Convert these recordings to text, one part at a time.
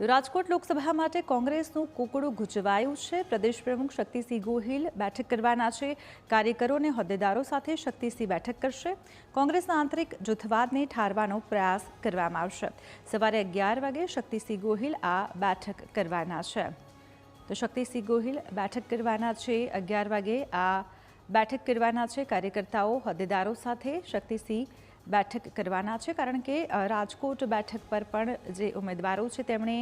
તો રાજકોટ લોકસભા માટે કોંગ્રેસનું કુકડું ગુજવાયું છે. પ્રદેશ પ્રમુખ શક્તિસિંહ ગોહિલ બેઠક કરવાના છે. કાર્યકરો અને હોદ્દેદારો સાથે શક્તિસિંહ બેઠક કરશે. કોંગ્રેસના આંતરિક જૂથવાદને ઠારવાનો પ્રયાસ કરવામાં આવશે. સવારે અગિયાર વાગે શક્તિસિંહ ગોહિલ આ બેઠક કરવાના છે. તો શક્તિસિંહ ગોહિલ બેઠક કરવાના છે. અગિયાર વાગે આ બેઠક કરવાના છે. કાર્યકર્તાઓ, હોદ્દેદારો સાથે શક્તિસિંહ બેઠક કરવાના છે કારણ કે રાજકોટ બેઠક પર પણ જે ઉમેદવારો છે તેમણે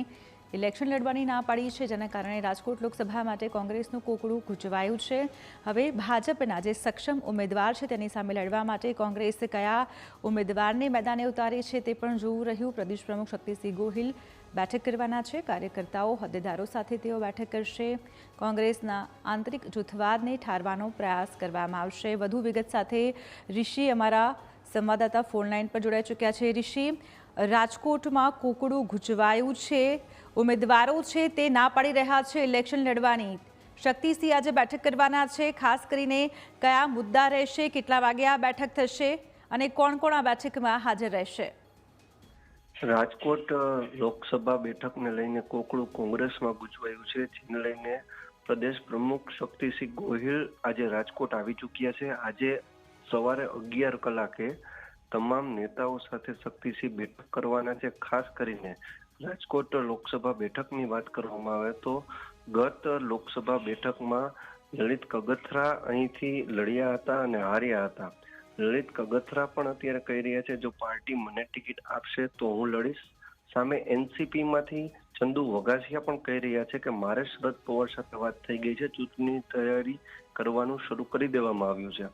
ઇલેક્શન લડવાની ના પાડી છે, જેના કારણે રાજકોટ લોકસભા માટે કોંગ્રેસનું કોકડું ગૂંચવાયું છે. હવે ભાજપના જે સક્ષમ ઉમેદવાર છે, તેની સામે લડવા માટે કોંગ્રેસ કયા ઉમેદવારને મેદાને ઉતારે છે, તે પણ જોવું રહ્યું. પ્રદેશ પ્રમુખ શક્તિસિંહ ગોહિલ બેઠક કરવાના છે. કાર્યકર્તાઓ, હોદ્દેદારો સાથે તેઓ બેઠક કરશે. કોંગ્રેસના આંતરિક જૂથવાદને ઠારવાનો પ્રયાસ કરવામાં આવશે. વધુ વિગત સાથે ઋષિ અમારા સંવાદદાતા ફોન લાઈન પર જોડાઈ ચૂક્યા છે. ઋષિ રાજકોટમાં કુકડું ગુજવાયું છે. ઉમેદવારો છે તે ના પાડી રહ્યા છે ઇલેક્શન લડવાની. શક્તિસિંહ આજે બેઠક કરવાના છે. ખાસ કરીને કયા મુદ્દા રહેશે, કેટલા વાગે આ બેઠક થશે અને કોણ કોણ આ બેઠકમાં હાજર રહેશે? રાજકોટ લોકસભા બેઠકને લઈને કોકડું કોંગ્રેસમાં ગુજવાયું છે. જેને લઈને પ્રદેશ પ્રમુખ શક્તિસિંહ ગોહિલ આજે રાજકોટ આવી ચૂક્યા છે. આજે સવારે અગિયાર કલાકે તમામ નેતાઓ સાથે શક્તિસિંહ બેઠક કરવાના છે. ખાસ કરીને રાજકોટ લોકસભા બેઠકની વાત કરવામાં આવે તો ગત લોકસભા બેઠકમાં લલિત કગથરા અહીંથી લડ્યા હતા અને હાર્યા હતા. લલિત કગથરા પણ અત્યારે કહી રહ્યા છે, જો પાર્ટી મને ટિકિટ આપશે તો હું લડીશ. સામે એનસીપી માંથી ચંદુ વઘાસિયા પણ કહી રહ્યા છે કે, મારે શરદ પવાર સાથે વાત થઈ ગઈ છે. ચૂંટણી તૈયારી કરવાનું શરૂ કરી દેવામાં આવ્યું છે.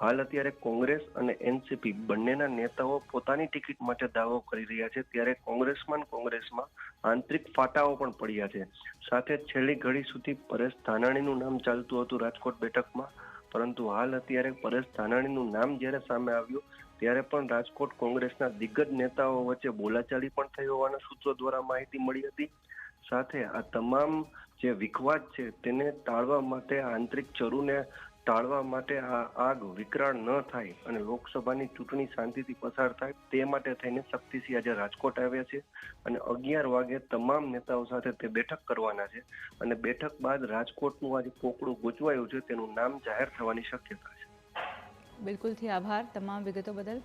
હાલ અત્યારે કોંગ્રેસ અને એનસીપી બંનેના નેતાઓ પોતાની ટિકિટ માટે દાવો કરી રહ્યા છે. ત્યારે કોંગ્રેસમાં કોંગ્રેસમાં આંતરિક ફાટાઓ પણ પડ્યા છે. સાથે છેલ્લી ઘડી સુધી પરેશ ધાનાણીનું નામ ચાલતું હતું રાજકોટ બેઠકમાં. પરંતુ હાલ અત્યારે પરેશ ધાનાણીનું નામ જ્યારે સામે આવ્યું, ત્યારે પણ રાજકોટ કોંગ્રેસના દિગ્ગજ નેતાઓ વચ્ચે બોલાચાલી પણ થઈ હોવાના સૂત્રો દ્વારા માહિતી મળી હતી. સાથે આ તમામ જે વિખવાદ છે, તેને ટાળવા માટે આંતરિક ચરુને ટાળવા માટે આ આગ વિકરાળ ન થાય અને લોકસભાની ચૂંટણી શાંતિથી પસાર થાય, તે માટે થઈને શક્તિસિંહ આજે રાજકોટ આવ્યા છે અને અગિયાર વાગે તમામ નેતાઓ સાથે તે બેઠક કરવાના છે અને બેઠક બાદ રાજકોટનું આજે કોકડું ગૂંચવાયું છે, તેનું નામ જાહેર થવાની શક્યતા છે. બિલકુલથી આભાર તમામ વિગતો બદલ.